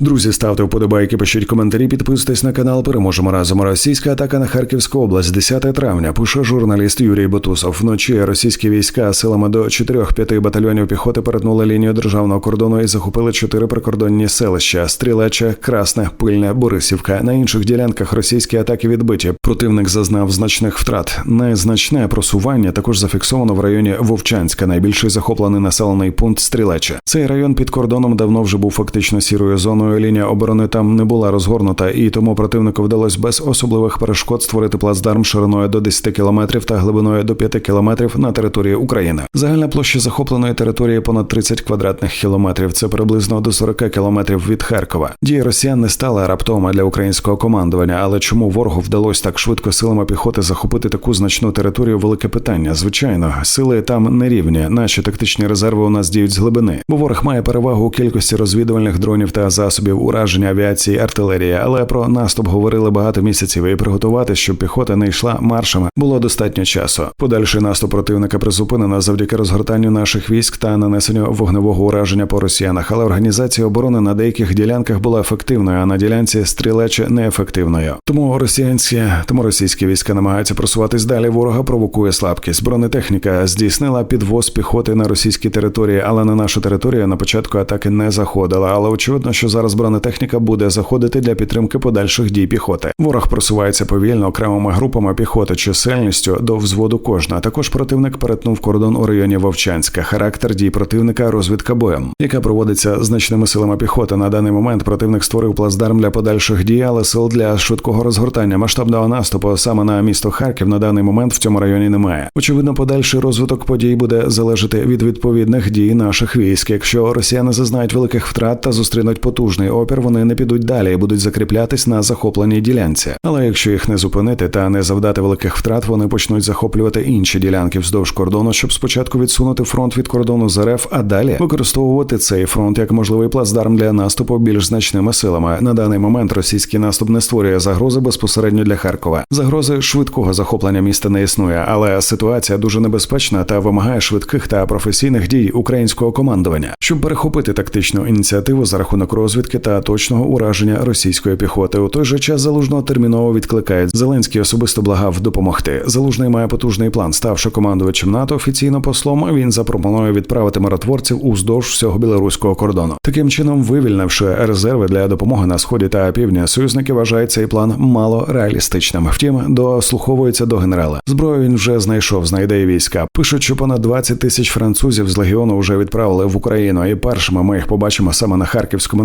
Друзі, ставте вподобайки, пишіть коментарі, підписуйтесь на канал. Переможемо разом. Російська атака на Харківську область 10 травня. Пише журналіст Юрій Бутусов. Вночі російські війська силами до 4-5 батальйонів піхоти перетнули лінію державного кордону і захопили чотири прикордонні селища: Стрілече, Красне, Пильне, Борисівка. На інших ділянках російські атаки відбиті. Противник зазнав значних втрат. Незначне просування також зафіксовано в районі Вовчанська, найбільший захоплений населений пункт Стрілече. Цей район під кордоном давно вже був фактично сірою зоною. Лінія оборони там не була розгорнута, і тому противнику вдалося без особливих перешкод створити плацдарм шириною до 10 кілометрів та глибиною до 5 кілометрів на території України. Загальна площа захопленої території понад 30 квадратних кілометрів. Це приблизно до 40 кілометрів від Харкова. Дії росіян не стали раптома для українського командування, але чому ворогу вдалося так швидко силами піхоти захопити таку значну територію? Велике питання. Звичайно, сили там не рівні. Наші тактичні резерви у нас діють з глибини, бо ворог має перевагу у кількості розвідувальних дронів та засобів ураження авіації, артилерії. Але про наступ говорили багато місяців і приготувати, щоб піхота не йшла маршами, було достатньо часу. Подальший наступ противника призупинено завдяки розгортанню наших військ та нанесенню вогневого ураження по росіянах. Але організація оборони на деяких ділянках була ефективною, а на ділянці стрілече неефективною. Тому росіянські, тому російські війська намагаються просуватись далі. Ворога провокує слабкість. Бронетехніка здійснила підвоз піхоти на російській території, але на нашу територію на початку атаки не заходила. Але очевидно, що зараз бронетехніка буде заходити для підтримки подальших дій піхоти. Ворог просувається повільно окремими групами піхоти чисельністю до взводу кожна. Також противник перетнув кордон у районі Вовчанська. Характер дій противника розвідка боєм, яка проводиться значними силами піхоти. На даний момент противник створив плацдарм для подальших дій, але сил для швидкого розгортання масштабного наступу саме на місто Харків на даний момент в цьому районі немає. Очевидно, подальший розвиток подій буде залежати від відповідних дій наших військ. Якщо росіяни зазнають великих втрат та зустрінуть потужний опір, вони не підуть далі і будуть закріплятись на захопленій ділянці. Але якщо їх не зупинити та не завдати великих втрат, вони почнуть захоплювати інші ділянки вздовж кордону, щоб спочатку відсунути фронт від кордону з РФ, а далі використовувати цей фронт як можливий плацдарм для наступу більш значними силами. На даний момент російський наступ не створює загрози безпосередньо для Харкова. Загрози швидкого захоплення міста не існує, але ситуація дуже небезпечна та вимагає швидких та професійних дій українського командування, щоб перехопити тактичну ініціативу за рахунок розвідки та точного ураження російської піхоти. У той же час залужного терміново відкликають. Зеленський особисто благав допомогти. Залужний має потужний план. Ставши командувачем НАТО офіційно послом, він запропонує відправити миротворців уздовж всього білоруського кордону. Таким чином, вивільнивши резерви для допомоги на сході та півдні, союзники вважають цей план мало реалістичним. Втім, дослуховується до генерала. Зброю він вже знайшов, знайде і війська. Пишуть, що понад 20 тисяч французів з легіону вже відправили в Україну, і першими ми їх побачимо саме на харківському